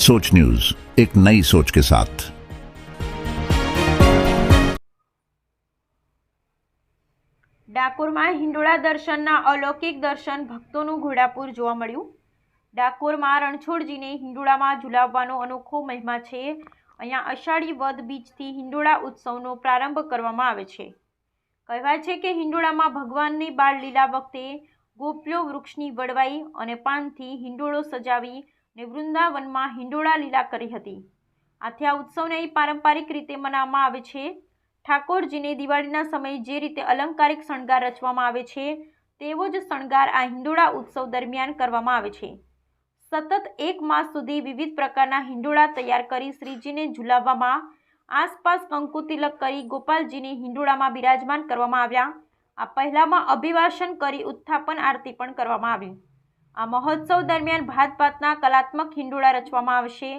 सोच न्यूज एक नई सोच के साथ ડાકોરમાં હિંડોળા દર્શનના અલૌકિક દર્શન ભક્તોનું ઘોડાપુર જોવા મળ્યું ડાકોરમાં રણછોડજીને હિંડોળામાં ઝુલાવવાનો અનોખો મહિમા છે અહીંયા અષાઢી વદ બીજથી હિંડોળા ઉત્સવનો પ્રારંભ કરવામાં આવે છે કહેવાય છે કે હિંડોળામાં ભગવાનની બાળ લીલા વખતે ગોપીઓ વૃક્ષની વડવાઈ અને પાનથી હિંડોળો સજાવી ને વૃંદાવનમાં હિંડોળા લીલા કરી હતી. આથી આ ઉત્સવને અહીં પારંપરિક રીતે મનાવવામાં આવે છે. ઠાકોરજીને દિવાળીના સમયે જે રીતે અલંકારિક શણગાર રચવામાં આવે છે, તેવો જ શણગાર આ હિંડોળા ઉત્સવ દરમિયાન કરવામાં આવે છે. સતત એક માસ સુધી વિવિધ પ્રકારના હિંડોળા તૈયાર કરી શ્રીજીને ઝુલાવવામાં, આસપાસ કંકુતિલક કરી ગોપાલજીને હિંડોળામાં બિરાજમાન કરવામાં આવ્યા. આ પહેલામાં અભિવાસન કરી ઉત્થાપન આરતી પણ કરવામાં આવી. આ મહોત્સવ દરમિયાન ભાતભાતના કલાત્મક હિંડોળા રચવામાં આવશે.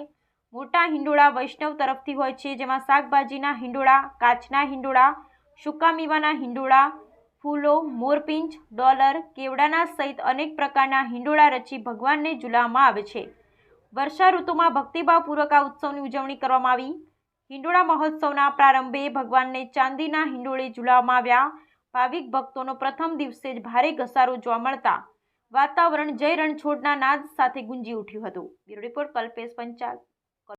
મોટા હિંડોળા વૈષ્ણવ તરફથી હોય છે, જેમાં શાકભાજીના હિંડોળા, કાચના હિંડોળા, સૂકા મીવાના હિંડોળા, ફૂલો, મોરપિંચ, ડોલર, કેવડાના સહિત અનેક પ્રકારના હિંડોળા રચી ભગવાનને ઝુલાવવામાં આવે છે. વર્ષા ઋતુમાં ભક્તિભાવપૂર્વક આ ઉત્સવની ઉજવણી કરવામાં આવી. હિંડોળા મહોત્સવના પ્રારંભે ભગવાનને ચાંદીના હિંડોળે ઝુલાવવામાં આવ્યા. ભાવિક ભક્તોનો પ્રથમ દિવસે જ ભારે ઘસારો જોવા મળતા વાતાવરણ જય રણછોડના નાદ સાથે ગુંજી ઉઠ્યું હતું. Bureau report Kalpesh Panchal.